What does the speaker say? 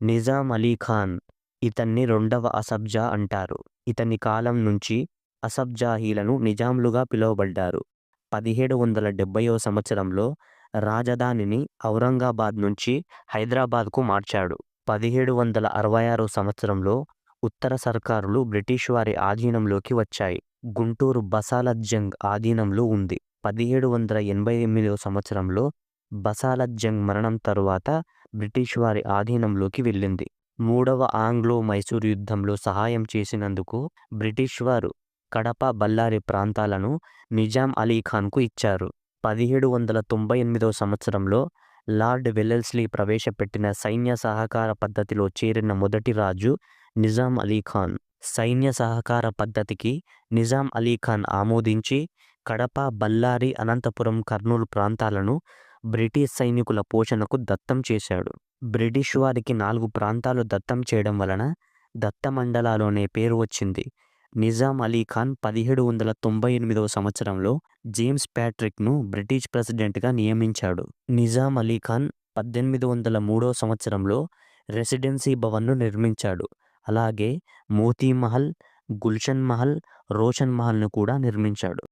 నిజాం అలీ ఖాన్ ఇతన్ని రెండవ అసబ్జా అంటారు. ఇతని కాలం నుంచి అసబ్జాహీలను నిజాంలుగా పిలువబడ్డారు. పదిహేడు వందల డెబ్బయో సంవత్సరంలో రాజధానిని ఔరంగాబాద్ నుంచి హైదరాబాద్కు మార్చాడు. పదిహేడు వందల అరవై ఆరు సంవత్సరంలో ఉత్తర సర్కారులు బ్రిటిష్ వారి ఆధీనంలోకి వచ్చాయి. గుంటూరు బసాలత్-జంగ్ ఆధీనంలో ఉంది. పదిహేడు వందల ఎనభై ఎనిమిదో సంవత్సరంలో బసాలత్-జంగ్ మరణం తరువాత బ్రిటిష్ వారి ఆధీనంలోకి వెళ్ళింది. మూడవ ఆంగ్లో-మైసూర్ యుద్ధంలో సహాయం చేసినందుకు బ్రిటిష్ వారు కడప, బళ్ళారి ప్రాంతాలను నిజాం అలీ ఖాన్కు ఇచ్చారు. పదిహేడు వందల తొంభై ఎనిమిదవ సంవత్సరంలో లార్డ్ వెల్లెల్స్లీ ప్రవేశపెట్టిన సైన్య సహకార పద్ధతిలో చేరిన మొదటి రాజు నిజాం అలీ ఖాన్. సైన్య సహకార పద్ధతికి నిజాం అలీ ఖాన్ ఆమోదించి కడప, బళ్ళారి, అనంతపురం, కర్నూలు ప్రాంతాలను బ్రిటిష్ సైనికుల పోషణకు దత్తం చేశాడు. బ్రిటిష్ వారికి నాలుగు ప్రాంతాలు దత్తం చేయడం వలన దత్తమండలాలు అనే పేరు వచ్చింది. నిజాం అలీ ఖాన్ పదిహేడు వందల తొంభై ఎనిమిదివ సంవత్సరంలో జేమ్స్ ప్యాట్రిక్ను బ్రిటిష్ ప్రెసిడెంట్గా నియమించాడు. నిజాం అలీ ఖాన్ పద్దెనిమిది వందల మూడువ సంవత్సరంలో రెసిడెన్సీ భవన్ను నిర్మించాడు. అలాగే మోతీ మహల్, గుల్షన్ మహల్, రోషన్ మహల్ను కూడా నిర్మించాడు.